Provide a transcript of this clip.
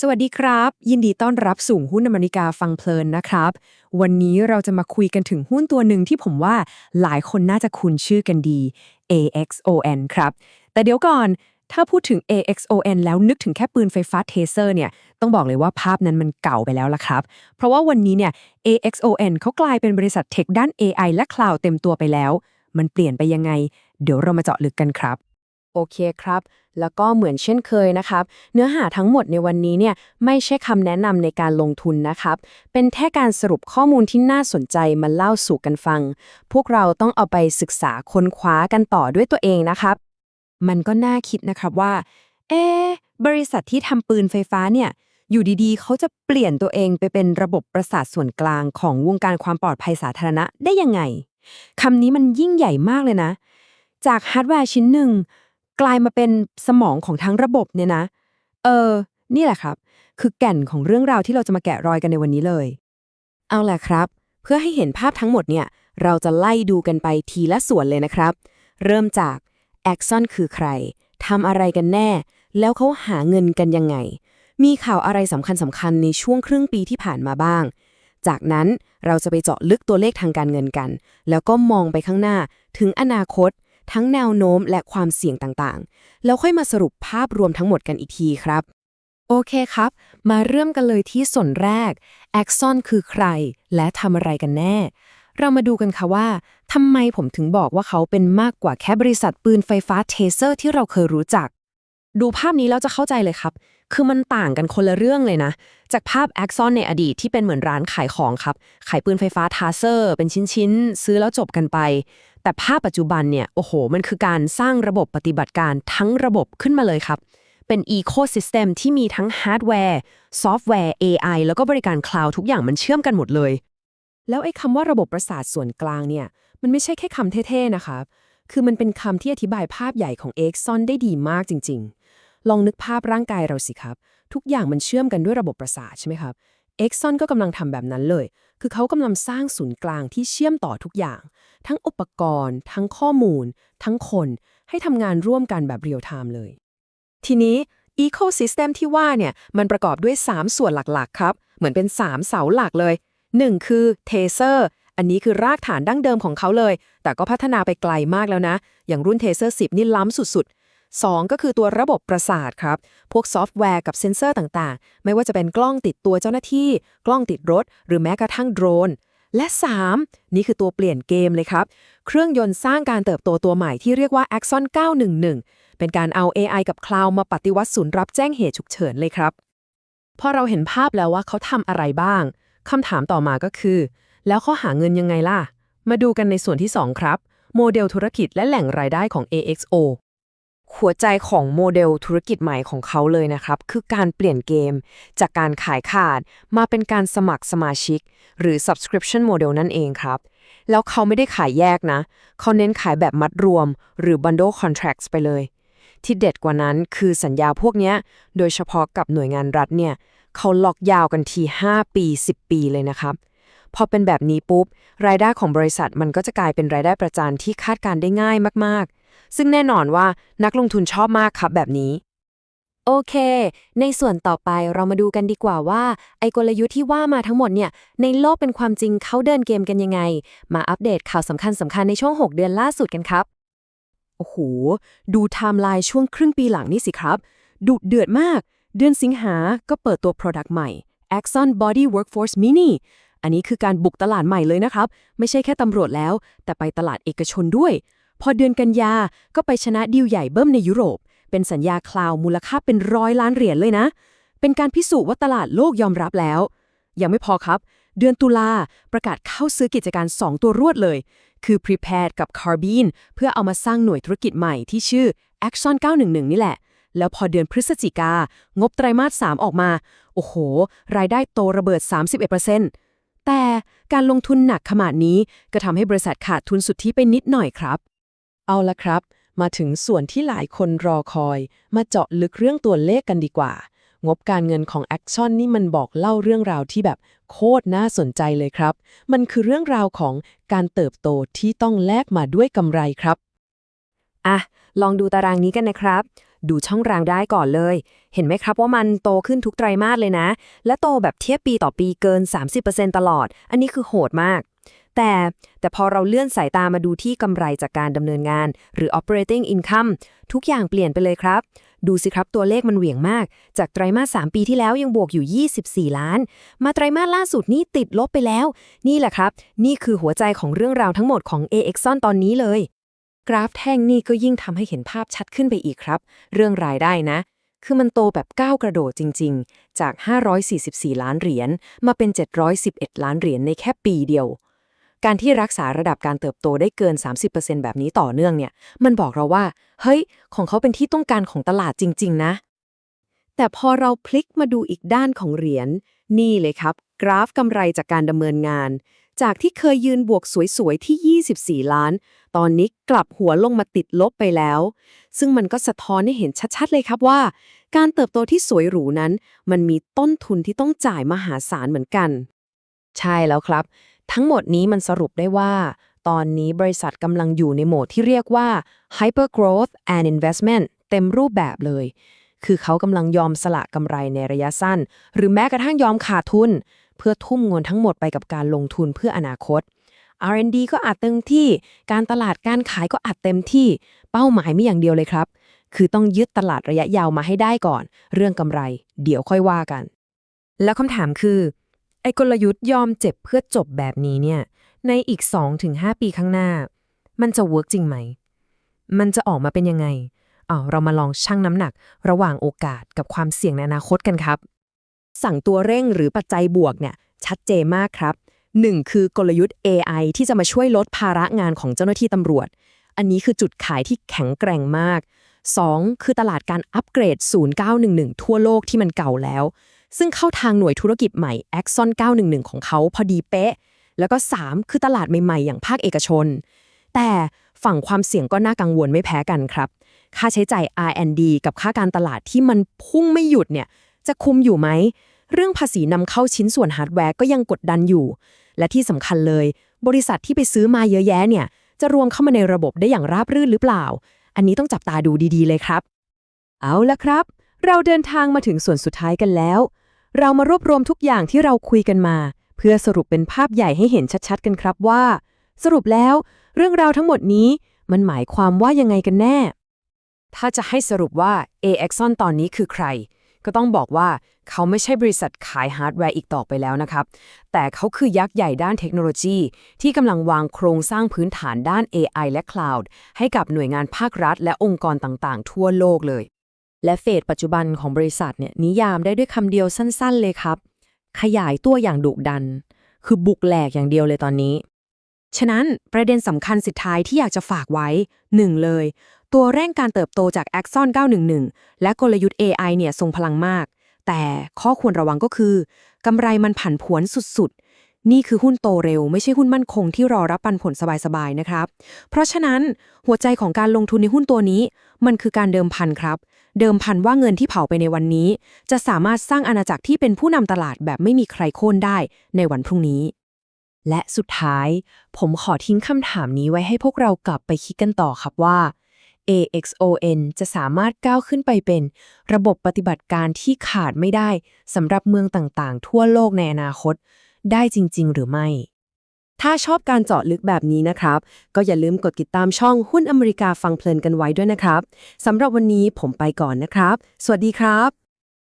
สวัสดีครับ ยินดีต้อนรับสู่หุ้นอเมริกาฟังเพลินนะครับ วันนี้เราจะมาคุยกันถึงหุ้นตัวหนึ่งที่ผมว่าหลายคนน่าจะคุ้นชื่อกันดี AXON ครับ แต่เดี๋ยวก่อนถ้าพูดถึง AXON แล้วนึกถึงแค่ปืนไฟฟ้าเทเซอร์เนี่ย ต้องบอกเลยว่าภาพนั้นมันเก่าไปแล้วล่ะครับ เพราะว่าวันนี้เนี่ย AXON เขากลายเป็นบริษัทเทคด้าน AI และคลาวด์เต็มตัวไปแล้ว มันเปลี่ยนไปยังไง เดี๋ยวเรามาเจาะลึกกันครับ โอเคครับ แล้วก็เหมือนเช่นเคยนะครับ เนื้อหาทั้งหมดในวันนี้เนี่ยไม่ใช่คำแนะนำในการลงทุนนะครับ เป็นแค่การสรุปข้อมูลที่น่าสนใจมาเล่าสู่กันฟัง พวกเราต้องเอาไปศึกษาค้นคว้ากันต่อด้วยตัวเองนะครับ มันก็น่าคิดนะครับว่า เอะบริษัทที่ทำปืนไฟฟ้าเนี่ย อยู่ดีๆ เขาจะเปลี่ยนตัวเองไปเป็นระบบประสาทส่วนกลางของวงการความปลอดภัยสาธารณะได้ยังไงคำนี้มันยิ่งใหญ่มากเลยนะ จากฮาร์ดแวร์ชิ้นหนึ่ง กลายมาเป็นสมองของทั้งระบบเนี่ยนะ เออ นี่แหละครับ คือแก่นของเรื่องราวที่เราจะมาแกะรอยกันในวันนี้เลย เอาแหละครับ เพื่อให้เห็นภาพทั้งหมดเนี่ย เราจะไล่ดูกันไปทีละส่วนเลยนะครับ เริ่มจาก Axon คือใครทำอะไรกันแน่ แล้วเขาหาเงินกันยังไง มีข่าวอะไรสำคัญสำคัญในช่วงครึ่งปีที่ผ่านมาบ้าง จากนั้นเราจะไปเจาะลึกตัวเลขทางการเงินกัน แล้วก็มองไปข้างหน้าถึงอนาคต ทั้งแนวโน้มและความเสี่ยงต่างๆ แล้วค่อยมาสรุปภาพรวมทั้งหมดกันอีกทีครับ โอเคครับ มาเริ่มกันเลยที่ส่วนแรก แอคซอนคือใคร และทำอะไรกันแน่ เรามาดูกันค่ะว่าทำไมผมถึงบอกว่าเขาเป็นมากกว่าแค่บริษัทปืนไฟฟ้าเทเซอร์ที่เราเคยรู้จัก ดูภาพนี้แล้วจะเข้าใจเลยครับ คือมันต่างกันคนละเรื่องเลยนะ จากภาพ Axon ในอดีตที่เป็นเหมือนร้านขายของครับ ขายปืนไฟฟ้าทาเซอร์ เป็นชิ้นๆ ซื้อแล้วจบกันไป แต่ภาพปัจจุบันเนี่ย โอ้โห มันคือการสร้างระบบปฏิบัติการทั้งระบบขึ้นมาเลยครับ เป็น Ecosystem ที่มีทั้งฮาร์ดแวร์ ซอฟต์แวร์ AI แล้วก็บริการคลาวด์ทุกอย่างมันเชื่อมกันหมดเลย แล้วไอ้คำว่าระบบประสาทส่วนกลางเนี่ย มันไม่ใช่แค่คำเท่ๆนะครับคือมันเป็นคำที่อธิบายภาพใหญ่ของ Exxon ได้ดีมากจริง ๆ ลองนึกภาพร่างกายเราสิครับ ทุกอย่างมันเชื่อมกันด้วยระบบประสาทใช่ไหมครับ Exxon ก็กำลังทำแบบนั้นเลย คือเขากำลังสร้างศูนย์กลางที่เชื่อมต่อทุกอย่าง ทั้งอุปกรณ์ ทั้งข้อมูล ทั้งคน ให้ทำงานร่วมกันแบบเรียลไทม์เลย ทีนี้ Ecosystem ที่ว่าเนี่ย มันประกอบด้วย 3 ส่วนหลักๆ ครับ เหมือนเป็น 3 เสาหลักเลย 1 คือ Taser อันนี้คือรากฐานดั้งเดิมของเขาเลย แต่ก็พัฒนาไปไกลมากแล้วนะ อย่างรุ่น Taser 10 นี่ล้ำสุดๆ 2 ก็คือตัวระบบประสาทครับ พวกซอฟต์แวร์กับเซ็นเซอร์ต่างๆ ไม่ว่าจะเป็นกล้องติดตัวเจ้าหน้าที่ กล้องติดรถ หรือแม้กระทั่งโดรน และ 3 นี่คือตัวเปลี่ยนเกมเลยครับ เครื่องยนต์สร้างการเติบโตตัวใหม่ที่เรียกว่า Axon 911 เป็นการเอา AI กับคลาวมาปฏิวัติศูนย์รับแจ้งเหตุฉุกเฉินเลยครับ พอเราเห็นภาพแล้วว่าเขาทำอะไรบ้างคำถามต่อมาก็คือ แล้วเขาหาเงินยังไงล่ะ มาดูกันในส่วนที่ 2 ครับ โมเดลธุรกิจและแหล่งรายได้ของ AXO หัวใจของโมเดลธุรกิจใหม่ของเขาเลยนะครับ คือการเปลี่ยนเกม จากการขายขาดมาเป็นการสมัครสมาชิก หรือ subscription model นั่นเองครับ แล้วเขาไม่ได้ขายแยกนะ เขาเน้นขายแบบมัดรวม หรือ bundle contracts ไปเลย ที่เด็ดกว่านั้นคือสัญญาพวกนี้โดยเฉพาะกับหน่วยงานรัฐเนี่ย เขาล็อกยาวกันที 5 ปี 10 ปีเลยนะครับพอเป็นแบบนี้ปุ๊บรายได้ของบริษัทมันก็จะกลายเป็นรายได้ประจานที่คาดการได้ง่ายมากๆ ซึ่งแน่นอนว่านักลงทุนชอบมากครับแบบนี้ โอเค ในส่วนต่อไปเรามาดูกันดีกว่าว่า ไอกลยุทธ์ที่ว่ามาทั้งหมดเนี่ย ในโลกเป็นความจริงเขาเดินเกมกันยังไง มาอัปเดตข่าวสำคัญสำคัญในช่วง 6 เดือนล่าสุดกันครับ โอ้โห ดูไทม์ไลน์ช่วงครึ่งปีหลังนี่สิครับ ดุเดือดมาก เดือนสิงหาก็เปิดตัว Product ใหม่ Axon Body Workforce Mini อันนี้คือการบุกตลาดใหม่เลยนะครับ ไม่ใช่แค่ตำรวจแล้ว แต่ไปตลาดเอกชนด้วย พอเดือนกันยา ก็ไปชนะดีลใหญ่เบิ้มในยุโรป เป็นสัญญาคลาวมูลค่าเป็นร้อยล้านเหรียญเลยนะ เป็นการพิสูจน์ว่าตลาดโลกยอมรับแล้ว ยังไม่พอครับ เดือนตุลาประกาศเข้าซื้อกิจการ 2 ตัวรวดเลย คือ Prepared กับ Carbine เพื่อเอามาสร้างหน่วยธุรกิจใหม่ที่ชื่อ Action 911 นี่แหละ แล้วพอเดือนพฤศจิกางบไตรมาส 3 ออกมา โอ้โห รายได้โตระเบิด 31%แต่การลงทุนหนักขนาดนี้ก็ทำให้บริษัทขาดทุนสุทธิไปนิดหน่อยครับ เอาละครับ มาถึงส่วนที่หลายคนรอคอย มาเจาะลึกเรื่องตัวเลขกันดีกว่า งบการเงินของ Action นี่มันบอกเล่าเรื่องราวที่แบบโคตรน่าสนใจเลยครับ มันคือเรื่องราวของการเติบโตที่ต้องแลกมาด้วยกำไรครับ อะ ลองดูตารางนี้กันนะครับ ดูช่องรางได้ก่อนเลย เห็นไหมครับว่ามันโตขึ้นทุกไตรมาสเลยนะ และโตแบบเทียบปีต่อปีเกิน 30%ตลอด อันนี้คือโหดมาก แต่แต่พอเราเลื่อนสายตามาดูที่กำไรจากการดำเนินงาน หรือ operating income ทุกอย่างเปลี่ยนไปเลยครับ ดูสิครับตัวเลขมันเหวี่ยงมาก จากไตรมาส 3 ปีที่แล้วยังบวกอยู่ 24 ล้าน มาไตรมาสล่าสุดนี่ติดลบไปแล้ว นี่แหละครับ นี่คือหัวใจของเรื่องราวทั้งหมดของ AXON ตอนนี้เลย กราฟแท่งนี่ก็ยิ่งทำให้เห็นภาพชัดขึ้นไปอีกครับ เรื่องรายได้นะคือมันโตแบบก้าวกระโดดจริง ๆ จาก 544 ล้านเหรียญ มาเป็น 711 ล้านเหรียญในแค่ปีเดียว การที่รักษาระดับการเติบโตได้เกิน 30%แบบนี้ต่อเนื่องเนี่ย มันบอกเราว่า เฮ้ย ของเขาเป็นที่ต้องการของตลาดจริง ๆ นะ แต่พอเราพลิกมาดูอีกด้านของเหรียญ นี่เลยครับ กราฟกำไรจากการดำเนินงาน จากที่เคยยืนบวกสวย ๆ ที่ 24 ล้าน ตอนนี้กลับหัวลงมาติดลบไปแล้ว ซึ่งมันก็สะท้อนให้เห็นชัด ๆ เลยครับว่า การเติบโตที่สวยหรูนั้น มันมีต้นทุนที่ต้องจ่ายมหาศาลเหมือนกัน ใช่แล้วครับ ทั้งหมดนี้มันสรุปได้ว่า ตอนนี้บริษัทกำลังอยู่ในโหมดที่เรียกว่า hyper growth and investment เต็มรูปแบบเลย คือเขากำลังยอมสละกำไรในระยะสั้น หรือแม้กระทั่งยอมขาดทุน เพื่อทุ่มเงินทั้งหมดไปกับการลงทุนเพื่ออนาคต R&D ก็อัดเต็มที่ การตลาดการขายก็อัดเต็มที่ เป้าหมายมีอย่างเดียวเลยครับ คือต้องยึดตลาดระยะยาวมาให้ได้ก่อน เรื่องกำไร เดี๋ยวค่อยว่ากัน แล้วคำถามคือ ไอ้กลยุทธ์ยอมเจ็บเพื่อจบแบบนี้เนี่ย ในอีก 2-5 ปีข้างหน้า มันจะเวิร์กจริงไหม มันจะออกมาเป็นยังไงเอาเรามาลองชั่งน้ำหนักระหว่างโอกาสกับความเสี่ยงในอนาคตกันครับ สั่งตัวเร่งหรือปัจจัยบวกเนี่ย ชัดเจนมากครับ 1. คือกลยุทธ์ AI ที่จะมาช่วยลดภาระงานของเจ้าหน้าที่ตำรวจ อันนี้คือจุดขายที่แข็งแกร่งมาก 2. คือตลาดการอัปเกรด 0911 ทั่วโลกที่มันเก่าแล้ว ซึ่งเข้าทางหน่วยธุรกิจใหม่ Axon 911 ของเขาพอดีเป๊ะ แล้วก็ 3 คือตลาดใหม่ๆ อย่างภาคเอกชน แต่ฝั่งความเสี่ยงก็น่ากังวลไม่แพ้กันครับ ค่าใช้จ่าย R&D กับค่าการตลาดที่มันพุ่งไม่หยุดเนี่ยจะคุมอยู่ไหม เรื่องภาษีนำเข้าชิ้นส่วนฮาร์ดแวร์ก็ยังกดดันอยู่ และที่สำคัญเลย บริษัทที่ไปซื้อมาเยอะแยะเนี่ยจะรวมเข้ามาในระบบได้อย่างราบรื่นหรือเปล่า อันนี้ต้องจับตาดูดีๆเลยครับ เอาละครับ เราเดินทางมาถึงส่วนสุดท้ายกันแล้ว เรามารวบรวมทุกอย่างที่เราคุยกันมา เพื่อสรุปเป็นภาพใหญ่ให้เห็นชัดๆ กันครับว่า สรุปแล้ว เรื่องราวทั้งหมดนี้มันหมายความว่ายังไงกันแน่ ถ้าจะให้สรุปว่า AXON ตอนนี้คือใคร ก็ต้องบอกว่าเขาไม่ใช่บริษัทขายฮาร์ดแวร์อีกต่อไปแล้วนะครับ แต่เขาคือยักษ์ใหญ่ด้านเทคโนโลยี ที่กำลังวางโครงสร้างพื้นฐานด้าน AI และ Cloud ให้กับหน่วยงานภาครัฐ และองค์กรต่างๆ ทั่วโลกเลย และเฟสปัจจุบันของบริษัทเนี่ยนิยามได้ด้วยคำเดียวสั้น ๆ เลยครับ ขยายตัวอย่างดุดัน คือบุกแหลกอย่างเดียวเลยตอนนี้ ฉะนั้นประเด็นสำคัญสุดท้ายที่อยากจะฝากไว้ 1 เลย ตัวเร่งการเติบโตจาก Axon 911 และกลยุทธ์ AI เนี่ยทรงพลังมาก แต่ข้อควรระวังก็คือกำไรมันผันผวนสุดๆนี่คือหุ้นโตเร็วไม่ใช่หุ้นมั่นคงที่รอรับปันผลสบายๆนะครับ เพราะฉะนั้นหัวใจของการลงทุนในหุ้นตัวนี้ มันคือการเดิมพันครับ เดิมพันว่าเงินที่เผาไปในวันนี้ จะสามารถสร้างอาณาจักรที่เป็นผู้นำตลาดแบบไม่มีใครโค่นได้ในวันพรุ่งนี้ และสุดท้าย ผมขอทิ้งคำถามนี้ไว้ให้พวกเรากลับไปคิดกันต่อครับว่า AXON จะสามารถก้าวขึ้นไปเป็น ระบบปฏิบัติการที่ขาดไม่ได้สำหรับเมืองต่างๆ ทั่วโลกในอนาคต ได้จริง ๆ หรือไม่ ถ้าชอบการเจาะลึกแบบนี้นะครับ ก็อย่าลืมกดติดตามช่องหุ้นอเมริกาฟังเพลินกันไว้ด้วยนะครับสำหรับวันนี้ผมไปก่อนนะครับ สวัสดีครับ